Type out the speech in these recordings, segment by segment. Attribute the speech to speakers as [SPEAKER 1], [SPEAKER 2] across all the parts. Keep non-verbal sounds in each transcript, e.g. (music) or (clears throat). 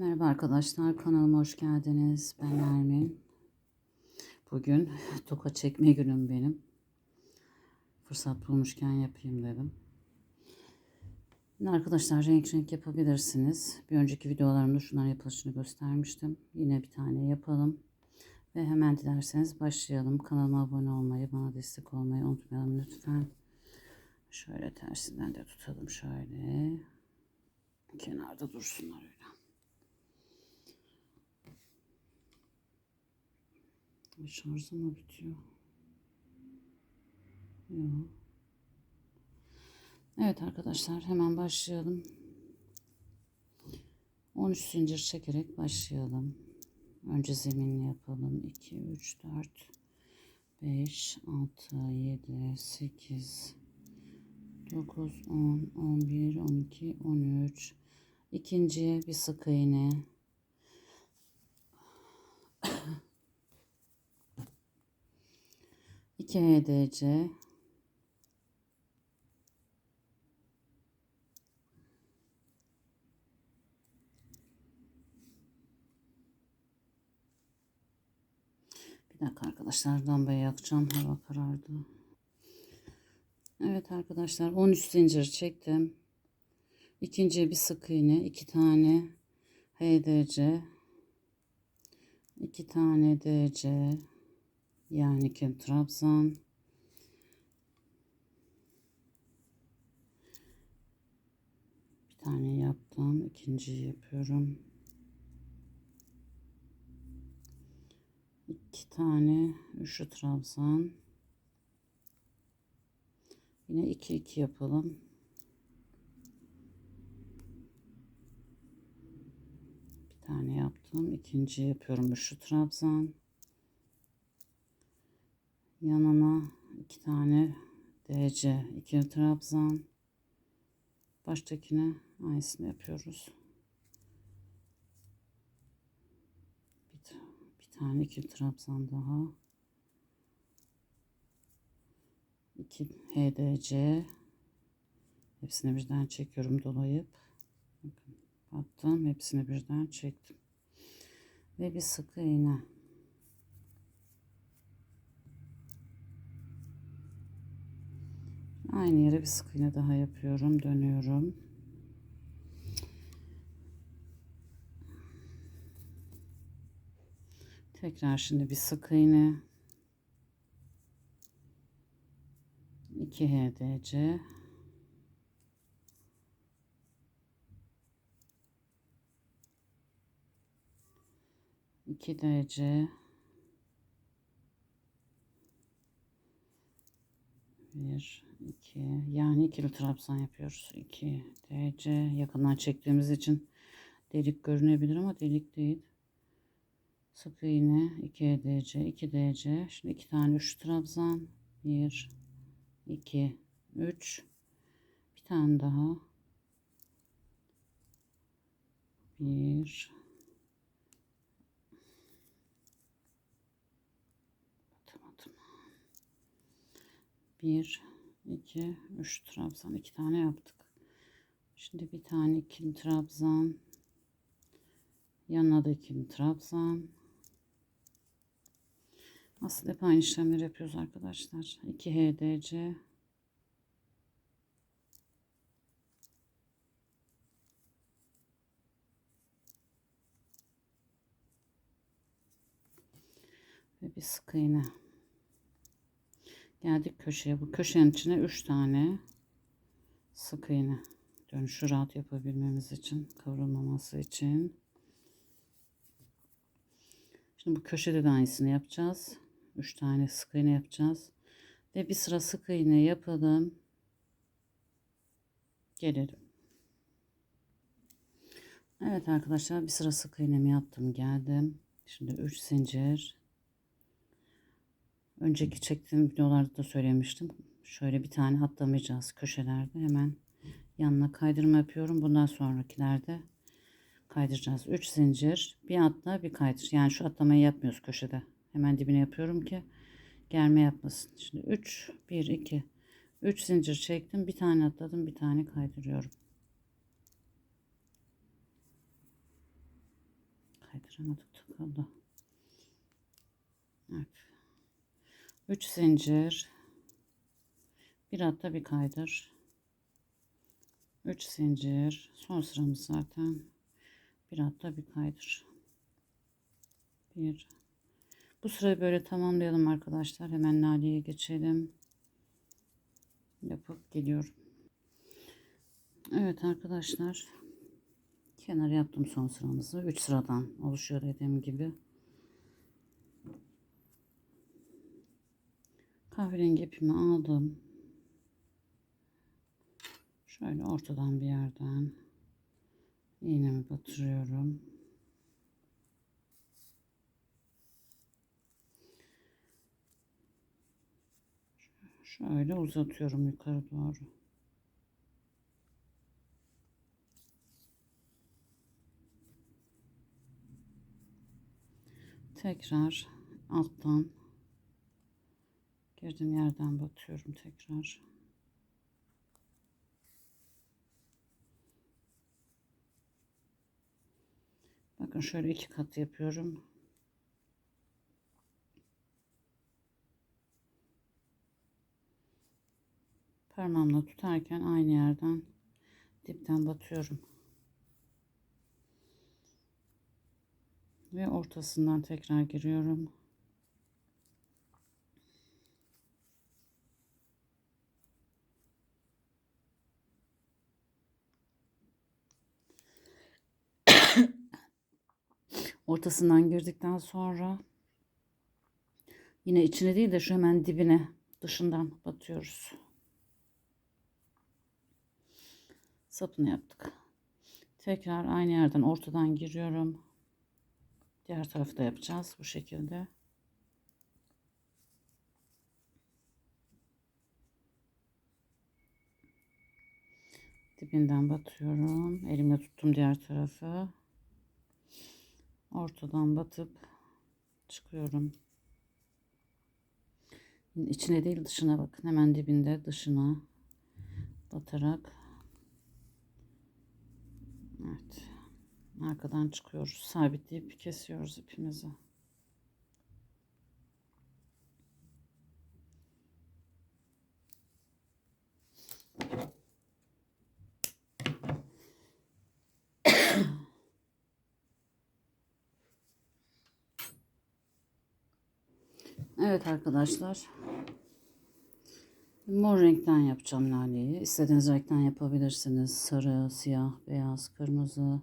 [SPEAKER 1] Merhaba arkadaşlar kanalıma hoş geldiniz. Ben Nermin. Bugün toka çekme günüm benim. Fırsat bulmuşken yapayım dedim. Arkadaşlar renk renk yapabilirsiniz. Bir önceki videolarımda şunların yapılışını göstermiştim. Yine bir tane yapalım. Ve hemen dilerseniz başlayalım. Kanalıma abone olmayı, bana destek olmayı unutmayalım lütfen. Şöyle tersinden de tutalım şöyle. Kenarda dursunlar öyle. Şarjı mı bitiyor? Yok. Evet arkadaşlar hemen başlayalım. 13 zincir çekerek başlayalım. Önce zeminini yapalım. 2, 3, 4, 5, 6, 7, 8, 9, 10, 11, 12, 13. İkinciye bir sık iğne. İki HDC. Bir dakika arkadaşlar lambayı yakacağım. Hava karardı. Evet arkadaşlar 13 zincir çektim. İkinciye bir sık iğne. iki tane HDC. iki tane DC. Yani kim trabzan. Bir tane yaptım. ikinciyi yapıyorum. iki tane üçlü trabzan. Yine iki iki yapalım. Bir tane yaptım. ikinci yapıyorum üçlü trabzan. Yanına iki tane DC, iki trabzan. Baştakine aynısını yapıyoruz. Bir, bir tane iki trabzan daha. 2 HDC. Hepsini birden çekiyorum dolayıp. Attım. Hepsini birden çektim. Ve bir sık iğne. Aynı yere bir sık iğne daha yapıyorum. Dönüyorum. Tekrar şimdi bir sık iğne. 2 HDC. İki DC. Bir, iki. Yani ikili trabzan yapıyoruz. İki DC. Yakından çektiğimiz için delik görünebilir ama delik değil. Sık iğne. 2 DC. 2 DC. Şimdi iki tane üç trabzan. Bir, 2 3 bir tane daha 1 batamadım 1 2 3 trabzan. İki tane yaptık. Şimdi bir tane ikili trabzan? Yanına da ikili trabzan? Aslında hep aynı işlemleri yapıyoruz arkadaşlar. 2 HDC ve bir sık iğne. Geldik köşeye. Bu köşenin içine 3 tane sık iğne. Dönüşü rahat yapabilmemiz için, kavrulmaması için. Şimdi bu köşede de aynısını yapacağız. 3 tane sık iğne yapacağız. Ve bir sıra sık iğne yapalım. Gelelim. Evet arkadaşlar bir sıra sık iğnemi yaptım geldim. Şimdi 3 zincir. Önceki çektiğim videolarda da söylemiştim. Şöyle bir tane atlamayacağız köşelerde. Hemen yanına kaydırma yapıyorum. Bundan sonrakilerde kaydıracağız. 3 zincir. Bir atla bir kaydır. Yani şu atlamayı yapmıyoruz köşede. Hemen dibine yapıyorum ki germe yapmasın. Şimdi 3 1 2 3 zincir çektim. Bir tane atladım, bir tane kaydırıyorum. kaydıramadık takıldı. Evet. 3 zincir. Bir hatta bir kaydır. 3 zincir. Son sıramız zaten. Bir hatta bir kaydır. Bir. Bu sırayı böyle tamamlayalım arkadaşlar. Hemen naleye geçelim. Yapıp geliyorum. Evet arkadaşlar. Kenar yaptım son sıramızı. 3 sıradan oluşuyor dediğim gibi. Kahverengi ipimi aldım. Şöyle ortadan bir yerden iğnemi batırıyorum. Şöyle uzatıyorum yukarı doğru. Tekrar alttan girdiğim yerden batıyorum tekrar. Bakın şöyle iki kat yapıyorum. Parmağımla tutarken aynı yerden dipten batıyorum. Ve ortasından tekrar giriyorum. Ortasından girdikten sonra yine içine değil de şu hemen dibine dışından batıyoruz. Sapını yaptık. Tekrar aynı yerden ortadan giriyorum. Diğer tarafı da yapacağız bu şekilde. Dibinden batıyorum. Elimle tuttum diğer tarafı. Ortadan batıp çıkıyorum. İçine değil dışına bakın. Hemen dibinde dışına batarak Evet. Arkadan çıkıyoruz. Sabitleyip kesiyoruz ipimizi. Evet arkadaşlar. Mor renkten yapacağım laleyi. İstediğiniz renkten yapabilirsiniz. Sarı, siyah, beyaz, kırmızı.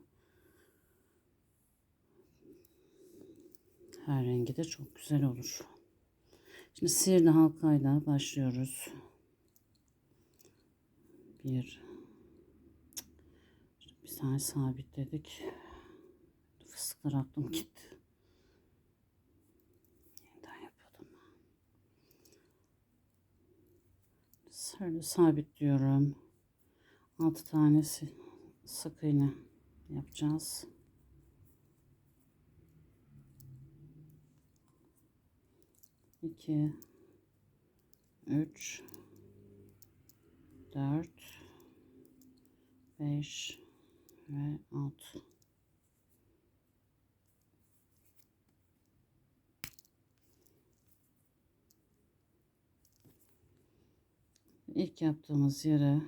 [SPEAKER 1] Her rengi de çok güzel olur. Şimdi sihirli halkayla başlıyoruz. Bir. Bir tane sabitledik. Fıstıklar aklım gitti. Şöyle sabitliyorum. 6 tanesi sık iğne yapacağız. İki, üç, dört, beş ve altı. İlk yaptığımız yere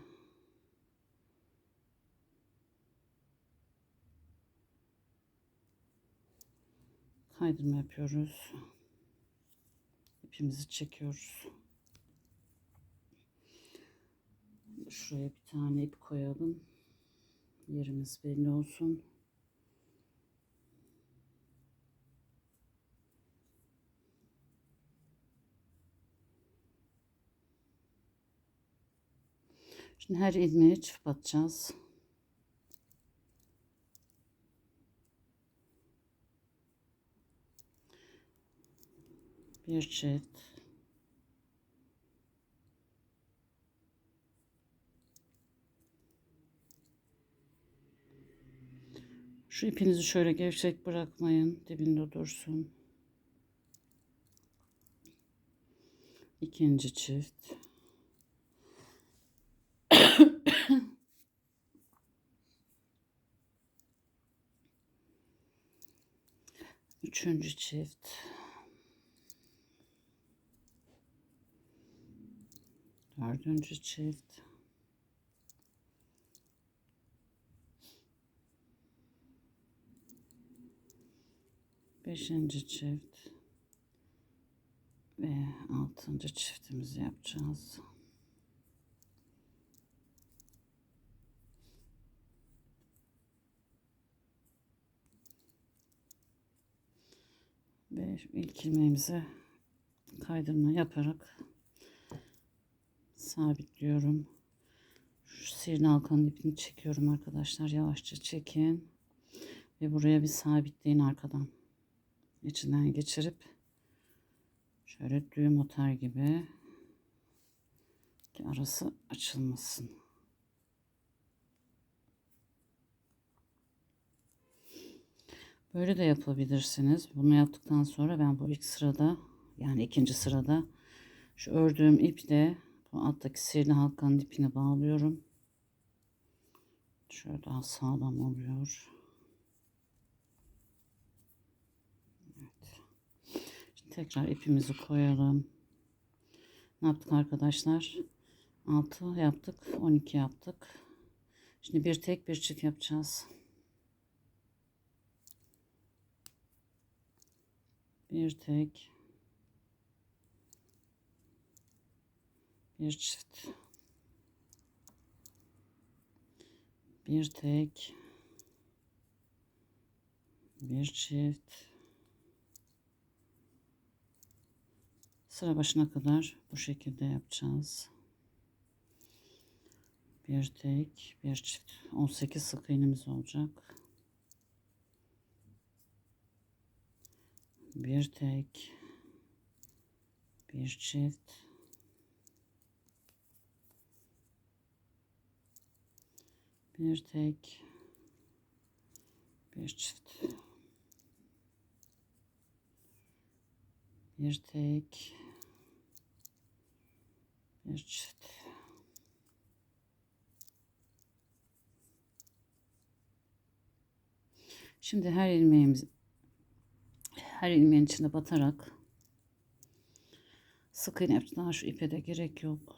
[SPEAKER 1] kaydırma yapıyoruz. İpimizi çekiyoruz. Şuraya bir tane ip koyalım. Yerimiz belli olsun. Şimdi her ilmeğe çift batacağız. Bir çift. Şu ipinizi şöyle gevşek bırakmayın. Dibinde dursun. İkinci çift. Üçüncü çift. Dördüncü çift. Beşinci çift. Ve altıncı çiftimizi yapacağız. Ve ilk ilmeğimizi kaydırma yaparak sabitliyorum. Şu sihirli halkanın ipini çekiyorum arkadaşlar. Yavaşça çekin. Ve buraya bir sabitleyin arkadan. İçinden geçirip şöyle düğüm atar gibi ki arası açılmasın. Böyle de yapabilirsiniz. Bunu yaptıktan sonra ben bu ilk sırada yani ikinci sırada şu ördüğüm iple bu alttaki sihirli halkanın ipini bağlıyorum. Şöyle daha sağlam oluyor. Evet. Şimdi tekrar ipimizi koyalım. Ne yaptık arkadaşlar? 6 yaptık. 12 yaptık. Şimdi bir tek bir çift yapacağız. Bir tek. Bir çift. Bir tek. Bir çift. Sıra başına kadar bu şekilde yapacağız. Bir tek, bir çift. 18 sık iğnemiz olacak. Bir tek, bir çift. Bir tek, bir çift. Bir tek, bir çift. Şimdi her ilmeğimiz her ilmeğin içine batarak sık iğne şu ipe de gerek yok.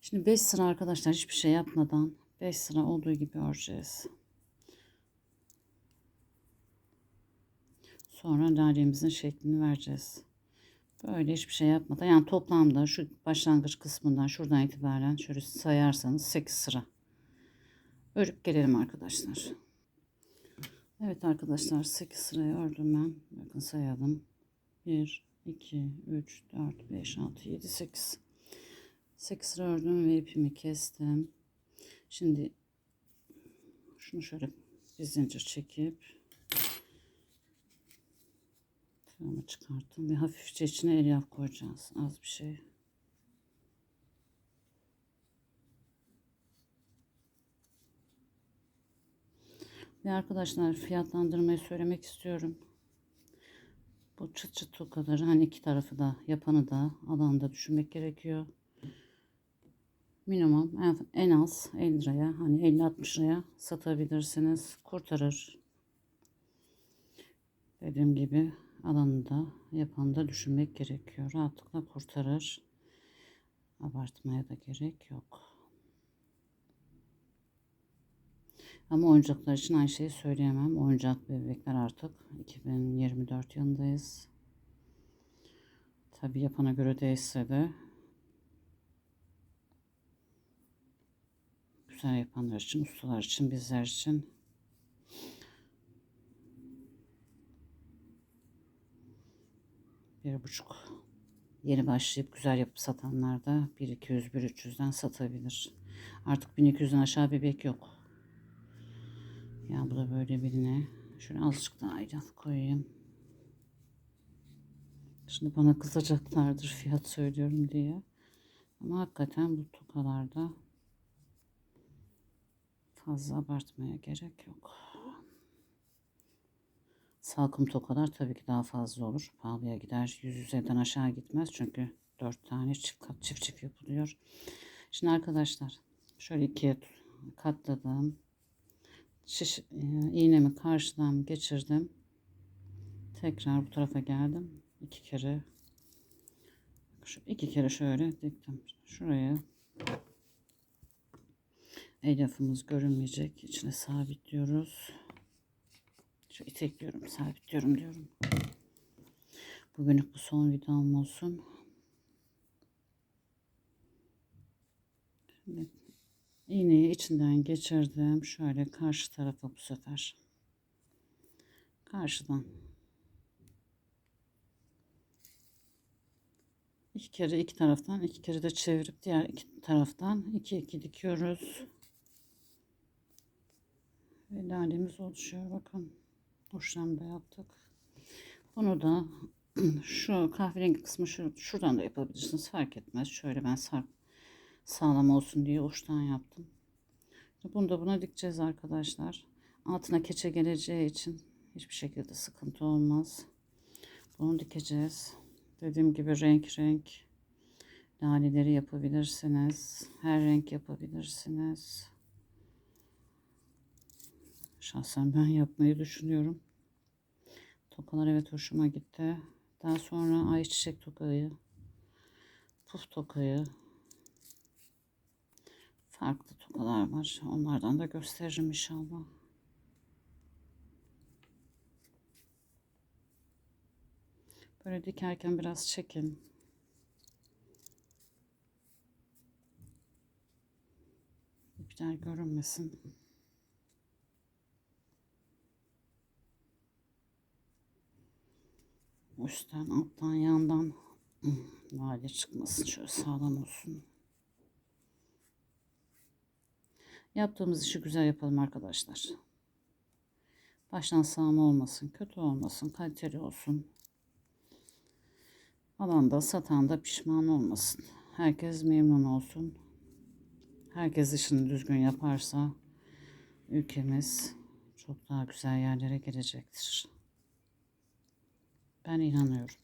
[SPEAKER 1] Şimdi 5 sıra arkadaşlar hiçbir şey yapmadan 5 sıra olduğu gibi öreceğiz. Sonra dairemizin şeklini vereceğiz. Böyle hiçbir şey yapmadan yani toplamda şu başlangıç kısmından şuradan itibaren şöyle sayarsanız 8 sıra örüp gelelim arkadaşlar. Evet arkadaşlar 8 sırayı ördüm ben. Bakın sayalım. 1, 2, 3, 4, 5, 6, 7, 8. 8 sıra ördüm ve ipimi kestim. Şimdi şunu şöyle bir zincir çekip tığımı çıkarttım ve hafifçe içine elyaf koyacağız. Az bir şey. Ve arkadaşlar fiyatlandırmayı söylemek istiyorum. Bu çıt çıt tokaları hani iki tarafı da yapanı da alanı da düşünmek gerekiyor. Minimum en, en az 50 liraya hani 50-60 liraya satabilirsiniz. Kurtarır. Dediğim gibi alanı da yapanı da düşünmek gerekiyor. Rahatlıkla kurtarır. Abartmaya da gerek yok. Ama oyuncaklar için aynı şeyi söyleyemem. Oyuncak bebekler artık 2024 yılındayız. Tabi yapana göre değişse de güzel yapanlar için, ustalar için, bizler için bir buçuk yeni başlayıp güzel yapıp satanlar da 1-200, 1-300'den satabilir. Artık 1200'den aşağı bebek yok. Bu da böyle birine. Şöyle azıcık daha ilaf koyayım. Şimdi bana kızacaklardır fiyat söylüyorum diye. Ama hakikaten bu tokalarda fazla abartmaya gerek yok. Salkım tokalar tabii ki daha fazla olur. Pahalıya gider. Yüz yüzeyden aşağı gitmez. Çünkü dört tane çift kat çift çift yapılıyor. Şimdi arkadaşlar şöyle ikiye katladım şiş, e, iğnemi karşıdan geçirdim. Tekrar bu tarafa geldim. iki kere şu iki kere şöyle diktim. Şuraya elyafımız görünmeyecek. İçine sabitliyoruz. Şu itekliyorum, sabitliyorum diyorum. Bugünlük bu son videom olsun. Şimdi iğneyi içinden geçirdim. Şöyle karşı tarafa bu sefer. Karşıdan. İki kere iki taraftan, iki kere de çevirip diğer iki taraftan iki iki dikiyoruz. Ve lalemiz oluşuyor. Bakın. Uçtan yaptık. Bunu da (clears throat) şu kahverengi kısmı şu, şuradan da yapabilirsiniz. Fark etmez. Şöyle ben sarp sağlam olsun diye uçtan yaptım. Bunu da buna dikeceğiz arkadaşlar. Altına keçe geleceği için hiçbir şekilde sıkıntı olmaz. Bunu dikeceğiz. Dediğim gibi renk renk laleleri yapabilirsiniz. Her renk yapabilirsiniz. Şahsen ben yapmayı düşünüyorum. Tokalar evet hoşuma gitti. Daha sonra ayçiçek tokayı, puf tokayı, farklı tokalar var. Onlardan da gösteririm inşallah. Böyle dikerken biraz çekin. İpler görünmesin. Üstten, alttan, yandan vale çıkmasın. Şöyle sağlam olsun. Yaptığımız işi güzel yapalım arkadaşlar. Baştan sağma olmasın, kötü olmasın, kaliteli olsun. Alanda, satan da pişman olmasın. Herkes memnun olsun. Herkes işini düzgün yaparsa ülkemiz çok daha güzel yerlere gelecektir. Ben inanıyorum.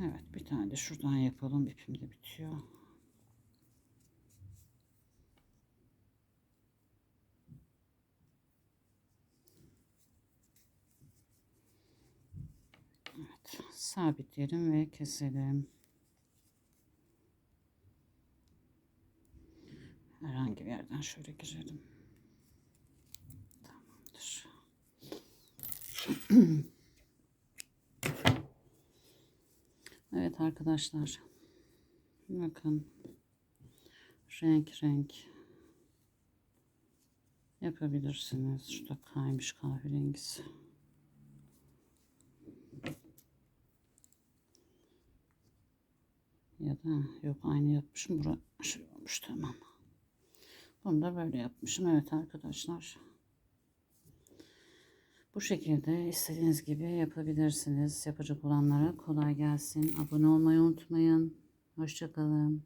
[SPEAKER 1] Evet bir tane de şuradan yapalım. İpim de bitiyor. Evet sabitleyelim ve keselim. Herhangi bir yerden şöyle girelim. Tamamdır. (clears throat) evet arkadaşlar. Bakın. Renk renk yapabilirsiniz. Şurada kaymış kahverengisi. Ya da yok aynı yapmışım. Burası şey olmuş tamam. Bunu da böyle yapmışım. Evet arkadaşlar. Bu şekilde istediğiniz gibi yapabilirsiniz. Yapacak olanlara kolay gelsin. Abone olmayı unutmayın. Hoşçakalın.